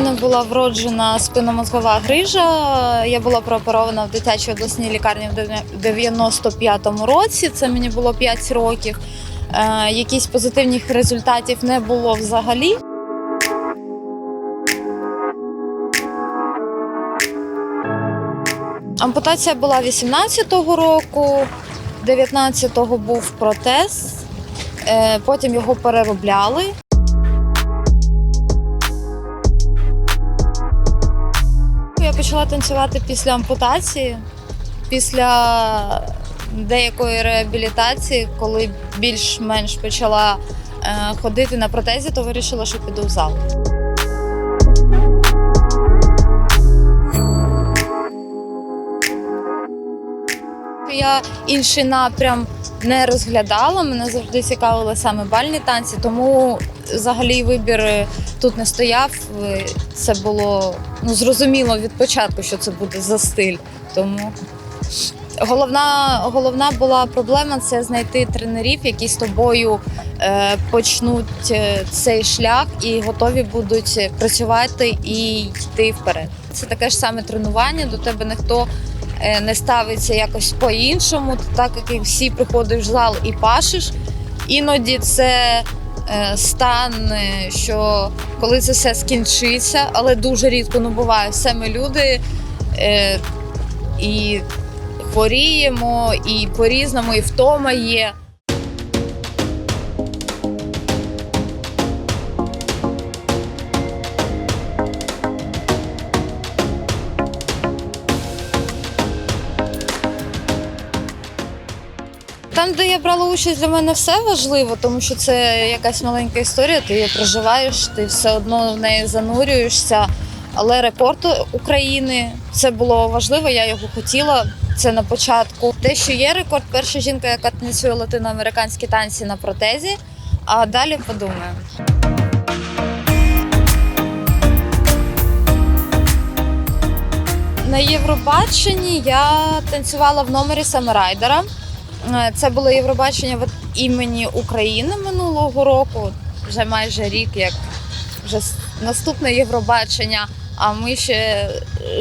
мене була вроджена спинномозгова грижа. Я була прооперована в дитячій обласній лікарні в 95-му році. Це мені було 5 років. Е, Якісь позитивних результатів не було взагалі. Ампутація була 18-го року, 19-го був протез, е, потім його переробляли. Почала танцювати після ампутації, після деякої реабілітації, коли більш-менш почала е, ходити на протезі, то вирішила, що піду в зал. Я інший напрям не розглядала. Мене завжди цікавили саме бальні танці, тому взагалі вибір е, тут не стояв. Е, Це було ну, зрозуміло від початку, що це буде за стиль. Тому головна, головна була проблема це знайти тренерів, які з тобою е, почнуть е, цей шлях і готові будуть працювати і йти вперед. Це таке ж саме тренування. До тебе ніхто не ставиться якось по-іншому, так як і всі приходиш в зал і пашеш. Іноді це стан, е, що коли це все скінчиться, але дуже рідко ну буває. Все ми люди е, і хворіємо, і по-різному, і втома є. Там, де я брала участь, для мене все важливо, тому що це якась маленька історія, ти її проживаєш, ти все одно в неї занурюєшся. Але рекорд України це було важливо, я його хотіла. Це на початку. Те, що є рекорд, перша жінка, яка танцює латиноамериканські танці на протезі, а далі подумаємо. На Євробаченні я танцювала в номері Самерайдера. Е, Це було Євробачення імені України минулого року. Вже майже рік, як вже наступне Євробачення. А ми ще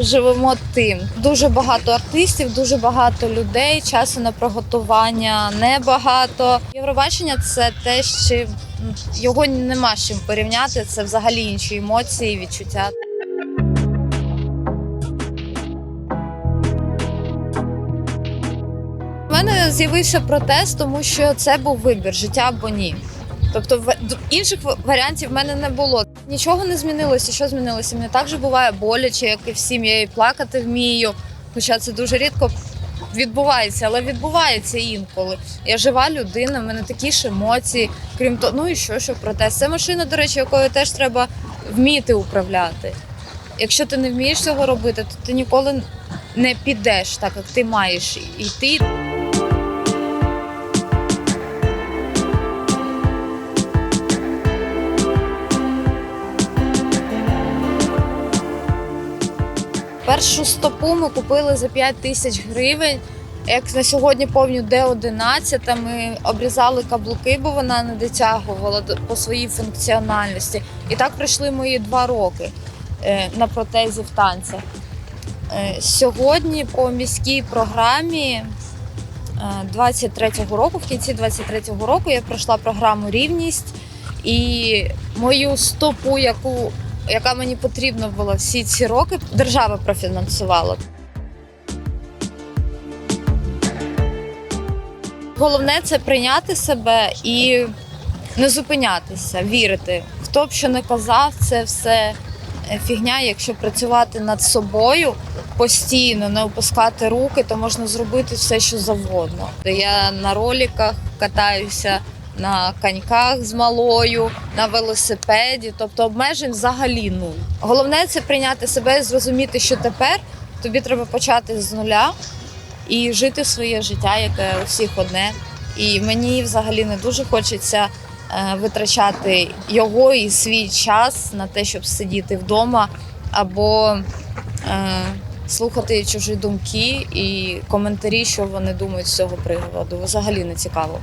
живемо тим. Дуже багато артистів, дуже багато людей. Часу на приготування небагато. Євробачення це те, м, його нема з чим порівняти. Це взагалі інші емоції, відчуття. Мене з'явився протест, тому що це був вибір життя або ні. Тобто інших варіантів в мене не було. Нічого не змінилося. Що змінилося? Мені також буває боляче, як і всім. Я і плакати вмію. Хоча це дуже рідко відбувається, але відбувається інколи. Я жива людина, в мене такі ж емоції. Крім того, ну і що, що протест? Це машина, до речі, якою теж треба вміти управляти. Якщо ти не вмієш цього робити, то ти ніколи не підеш так, як ти маєш йти. Першу стопу ми купили за 5 тисяч гривень. Як на сьогодні повню Д11, ми обрізали каблуки, бо вона не дотягувала по своїй функціональності. І так пройшли мої два роки е, на протезі в танцях. Е, Сьогодні по міській програмі е, 23-го року, в кінці 23-го року я пройшла програму Рівність і мою стопу, яку, яка мені потрібна була всі ці роки, держава профінансувала. Головне це прийняти себе і не зупинятися, вірити. Хто б що не казав, це все е, фігня. Якщо працювати над собою постійно, не опускати руки, то можна зробити все, що завгодно. Я на роліках катаюся, на коньках з малою, на велосипеді, тобто обмежень взагалі нуль. Головне це прийняти себе і зрозуміти, що тепер тобі треба почати з нуля і жити своє життя, яке у всіх одне. І мені взагалі не дуже хочеться е, витрачати його і свій час на те, щоб сидіти вдома або е, слухати чужі думки і коментарі, що вони думають з цього приводу. Взагалі не цікаво.